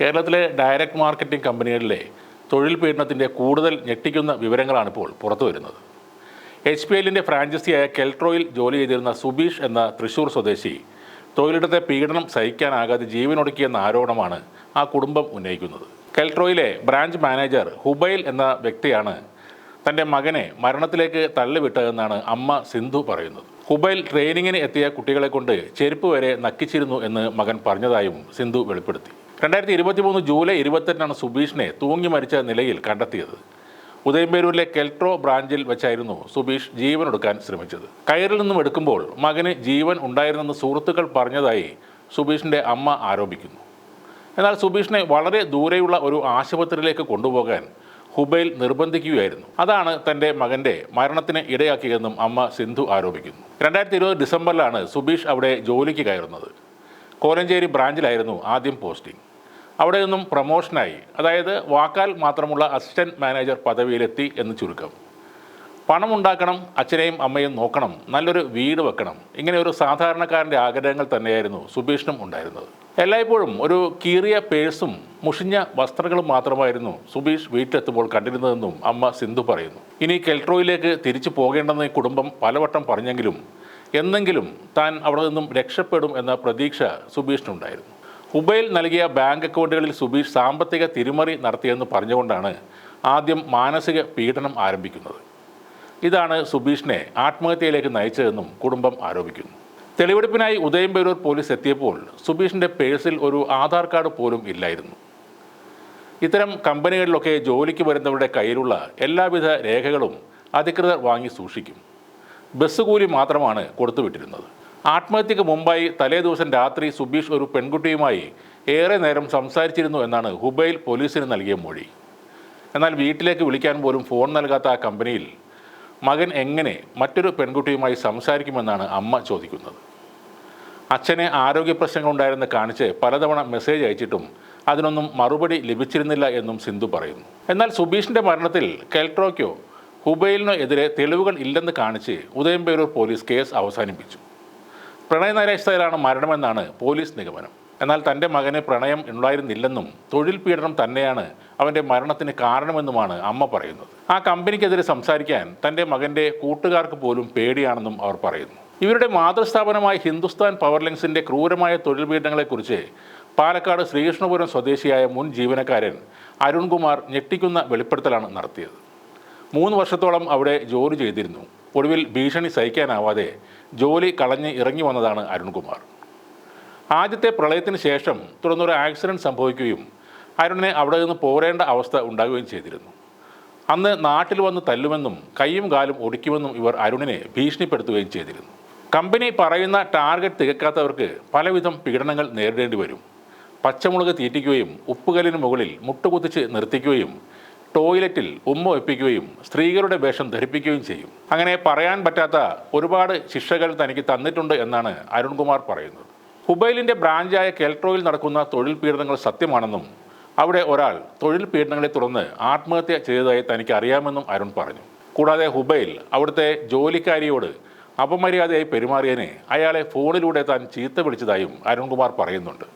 കേരളത്തിലെ direct marketing കമ്പനികളിലെ തൊഴിൽ പീഡനത്തിന്റെ കൂടുതൽ ഞെട്ടിക്കുന്ന വിവരങ്ങളാണ് ഇപ്പോൾ പുറത്തു വരുന്നത്. എച്ച് പി എല്ലിന്റെ ഫ്രാഞ്ചൈസിയായ കെൽട്രോയിൽ ജോലി ചെയ്തിരുന്ന സുബീഷ് എന്ന തൃശൂർ സ്വദേശി തൊഴിലിടത്തെ പീഡനം സഹിക്കാനാകാതെ ജീവനൊടുക്കിയെന്ന ആരോപണമാണ് ആ കുടുംബം ഉന്നയിക്കുന്നത്. കെൽട്രോയിലെ ബ്രാഞ്ച് മാനേജർ ഹുബൈൽ എന്ന വ്യക്തിയാണ് തന്റെ മകനെ മരണത്തിലേക്ക് തള്ളിവിട്ടതെന്നാണ് അമ്മ സിന്ധു പറയുന്നത്. ഹുബൈൽ ട്രെയിനിങ്ങിന് എത്തിയ കുട്ടികളെ കൊണ്ട് ചെരുപ്പ് വരെ നക്കിച്ചിരുന്നു എന്ന് മകൻ പറഞ്ഞതായും സിന്ധു വെളിപ്പെടുത്തി. രണ്ടായിരത്തി ഇരുപത്തി മൂന്ന് ജൂലൈ ഇരുപത്തെട്ടിനാണ് സുബീഷിനെ തൂങ്ങി മരിച്ച നിലയിൽ കണ്ടെത്തിയത്. ഉദയംപേരൂരിലെ കെൽട്രോ ബ്രാഞ്ചിൽ വെച്ചായിരുന്നു സുബീഷ് ജീവൻ എടുക്കാൻ ശ്രമിച്ചത്. കയറിൽ നിന്നും എടുക്കുമ്പോൾ മകന് ജീവൻ ഉണ്ടായിരുന്നെന്ന് സുഹൃത്തുക്കൾ പറഞ്ഞതായി സുബീഷിന്റെ അമ്മ ആരോപിക്കുന്നു. എന്നാൽ സുബീഷിനെ വളരെ ദൂരെയുള്ള ഒരു ആശുപത്രിയിലേക്ക് കൊണ്ടുപോകാൻ ഹുബൈൽ നിർബന്ധിക്കുകയായിരുന്നു. അതാണ് തന്റെ മകന്റെ മരണത്തിന് ഇടയാക്കിയതെന്നും അമ്മ സിന്ധു ആരോപിക്കുന്നു. രണ്ടായിരത്തി ഇരുപത് ഡിസംബറിലാണ് സുബീഷ് അവിടെ ജോലിക്ക് കയറുന്നത്. കോലഞ്ചേരി ബ്രാഞ്ചിലായിരുന്നു ആദ്യം പോസ്റ്റിംഗ്. അവിടെ നിന്നും പ്രമോഷനായി. അതായത് വാക്കാൽ മാത്രമുള്ള അസിസ്റ്റന്റ് മാനേജർ പദവിയിലെത്തി എന്ന് ചുരുക്കം. പണമുണ്ടാക്കണം അച്ഛനെയും അമ്മയും നോക്കണം നല്ലൊരു വീട് വെക്കണം. ഇങ്ങനെ ഒരു സാധാരണക്കാരന്റെ ആഗ്രഹങ്ങൾ തന്നെയായിരുന്നു സുബീഷിനും ഉണ്ടായിരുന്നത്. എല്ലായ്പ്പോഴും ഒരു കീറിയ പേഴ്സും മുഷിഞ്ഞ വസ്ത്രങ്ങളും മാത്രമായിരുന്നു സുബീഷ് വീട്ടിലെത്തുമ്പോൾ കണ്ടിരുന്നതെന്നും അമ്മ സിന്ധു പറയുന്നു. ഇനി കെൽട്രോയിലേക്ക് തിരിച്ചു പോകേണ്ടെന്ന് കുടുംബം പലവട്ടം പറഞ്ഞെങ്കിലും എന്നെങ്കിലും താൻ അവിടെ നിന്നും രക്ഷപ്പെടും എന്ന പ്രതീക്ഷ സുബീഷിനുണ്ടായിരുന്നു. ഹുബൈൽ നൽകിയ ബാങ്ക് അക്കൗണ്ടുകളിൽ സുബീഷ് സാമ്പത്തിക തിരിമറി നടത്തിയെന്ന് പറഞ്ഞുകൊണ്ടാണ് ആദ്യം മാനസിക പീഡനം ആരംഭിക്കുന്നത്. ഇതാണ് സുബീഷിനെ ആത്മഹത്യയിലേക്ക് നയിച്ചതെന്നും കുടുംബം ആരോപിക്കുന്നു. തെളിവെടുപ്പിനായി ഉദയംപേരൂർ പോലീസ് എത്തിയപ്പോൾ സുബീഷിന്റെ പേഴ്സിൽ ഒരു ആധാർ കാർഡ് പോലും ഇല്ലായിരുന്നു. ഇത്തരം കമ്പനികളിലൊക്കെ ജോലിക്ക് വരുന്നവരുടെ കയ്യിലുള്ള എല്ലാവിധ രേഖകളും അധികൃതർ വാങ്ങി സൂക്ഷിക്കും. ബസ് കൂലി മാത്രമാണ് കൊടുത്തുവിട്ടിരുന്നത്. ആത്മഹത്യക്ക് മുമ്പായി തലേ ദിവസം രാത്രി സുബീഷ് ഒരു പെൺകുട്ടിയുമായി ഏറെ നേരം സംസാരിച്ചിരുന്നു എന്നാണ് ഹുബൈൽ പോലീസിന് നൽകിയ മൊഴി. എന്നാൽ വീട്ടിലേക്ക് വിളിക്കാൻ പോലും ഫോൺ നൽകാത്ത ആ കമ്പനിയിൽ മകൻ എങ്ങനെ മറ്റൊരു പെൺകുട്ടിയുമായി സംസാരിക്കുമെന്നാണ് അമ്മ ചോദിക്കുന്നത്. അച്ഛനെ ആരോഗ്യ പ്രശ്നങ്ങളുണ്ടായിരുന്ന് കാണിച്ച് പലതവണ മെസ്സേജ് അയച്ചിട്ടും അതിനൊന്നും മറുപടി ലഭിച്ചിരുന്നില്ല എന്നും സിന്ധു പറയുന്നു. എന്നാൽ സുബീഷിന്റെ മരണത്തിൽ കെൽട്രോയ്ക്കോ ഹുബൈലിനോ എതിരെ തെളിവുകൾ ഇല്ലെന്ന് കാണിച്ച് ഉദയംപേരൂർ പോലീസ് കേസ് അവസാനിപ്പിച്ചു. പ്രണയനൈരാശ്യതയിലാണ് മരണമെന്നാണ് പോലീസ് നിഗമനം. എന്നാൽ തന്റെ മകന് പ്രണയം ഉണ്ടായിരുന്നില്ലെന്നും തൊഴിൽ പീഡനം തന്നെയാണ് അവന്റെ മരണത്തിന് കാരണമെന്നുമാണ് അമ്മ പറയുന്നത്. ആ കമ്പനിക്കെതിരെ സംസാരിക്കാൻ തന്റെ മകന്റെ കൂട്ടുകാർക്ക് പോലും പേടിയാണെന്നും അവർ പറയുന്നു. ഇവരുടെ മാതൃസ്ഥാപനമായ ഹിന്ദുസ്ഥാൻ പവർ ലിങ്സിന്റെ ക്രൂരമായ തൊഴിൽ പീഡനങ്ങളെക്കുറിച്ച് പാലക്കാട് ശ്രീകൃഷ്ണപുരം സ്വദേശിയായ മുൻ ജീവനക്കാരൻ അരുൺകുമാർ ഞെട്ടിക്കുന്ന വെളിപ്പെടുത്തലാണ് നടത്തിയത്. മൂന്ന് വർഷത്തോളം അവിടെ ജോലി ചെയ്തിരുന്നു. ഒടുവിൽ ഭീഷണി സഹിക്കാനാവാതെ ജോലി കളഞ്ഞ് ഇറങ്ങി വന്നതാണ് അരുൺകുമാർ. ആദ്യത്തെ പ്രളയത്തിന് ശേഷം തുടർന്നൊരു ആക്സിഡന്റ് സംഭവിക്കുകയും അരുണിനെ അവിടെ നിന്ന് പോരേണ്ട അവസ്ഥ ഉണ്ടാകുകയും ചെയ്തിരുന്നു. അന്ന് നാട്ടിൽ വന്ന് തല്ലുമെന്നും കൈയും കാലും ഒടിക്കുമെന്നും ഇവർ അരുണിനെ ഭീഷണിപ്പെടുത്തുകയും ചെയ്തിരുന്നു. കമ്പനി പറയുന്ന ടാർഗറ്റ് തികക്കാത്തവർക്ക് പലവിധം പീഡനങ്ങൾ നേരിടേണ്ടി വരും. പച്ചമുളക് തീറ്റിക്കുകയും ഉപ്പുകല്ലിന് മുകളിൽ മുട്ടുകുത്തിച്ച് നിർത്തിക്കുകയും ടോയ്ലറ്റിൽ ഉമ്മ ഒപ്പിക്കുകയും സ്ത്രീകളുടെ വേഷം ധരിപ്പിക്കുകയും ചെയ്യും. അങ്ങനെ പറയാൻ പറ്റാത്ത ഒരുപാട് ശിക്ഷകൾ തനിക്ക് തന്നിട്ടുണ്ട് എന്നാണ് അരുൺകുമാർ പറയുന്നത്. ഹുബൈലിന്റെ ബ്രാഞ്ചായ കെൽട്രോയിൽ നടക്കുന്ന തൊഴിൽ പീഡനങ്ങൾ സത്യമാണെന്നും അവിടെ ഒരാൾ തൊഴിൽ പീഡനങ്ങളെ തുടർന്ന് ആത്മഹത്യ ചെയ്തതായി തനിക്ക് അറിയാമെന്നും അരുൺ പറഞ്ഞു. കൂടാതെ ഹുബൈൽ അവിടുത്തെ ജോലിക്കാരിയോട് അപമര്യാദയായി പെരുമാറിയതിനെ അയാളെ ഫോണിലൂടെ താൻ ചീത്ത വിളിച്ചതായും അരുൺകുമാർ പറയുന്നുണ്ട്.